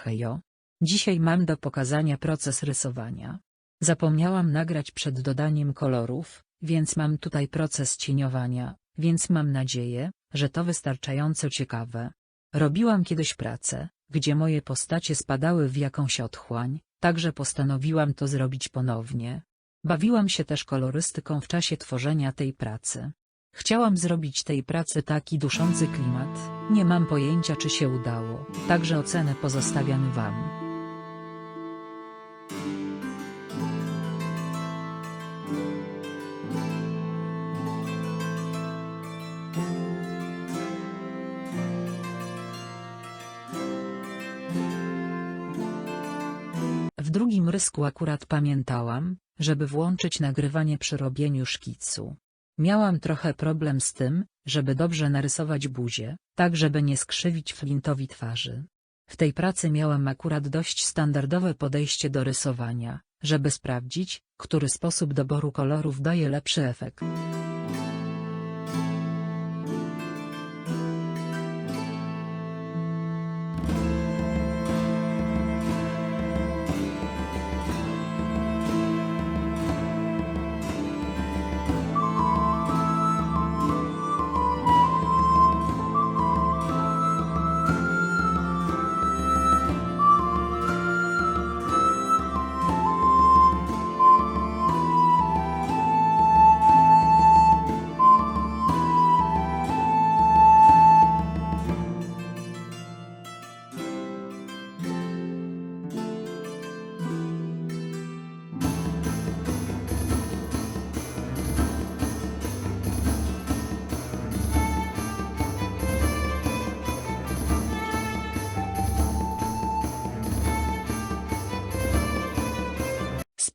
Hejo. Dzisiaj mam do pokazania proces rysowania. Zapomniałam nagrać przed dodaniem kolorów, więc mam tutaj proces cieniowania, więc mam nadzieję, że to wystarczająco ciekawe. Robiłam kiedyś pracę, gdzie moje postacie spadały w jakąś otchłań, także postanowiłam to zrobić ponownie. Bawiłam się też kolorystyką w czasie tworzenia tej pracy. Chciałam zrobić tej pracy taki duszący klimat, nie mam pojęcia czy się udało, także ocenę pozostawiam wam. W drugim rysku akurat pamiętałam, żeby włączyć nagrywanie przy robieniu szkicu. Miałam trochę problem z tym, żeby dobrze narysować buzię, tak żeby nie skrzywić flintowi twarzy. W tej pracy miałam akurat dość standardowe podejście do rysowania, żeby sprawdzić, który sposób doboru kolorów daje lepszy efekt.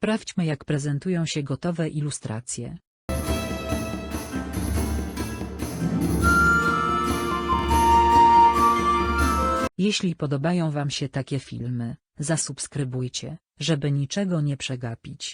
Sprawdźmy jak prezentują się gotowe ilustracje. Jeśli podobają Wam się takie filmy, zasubskrybujcie, żeby niczego nie przegapić.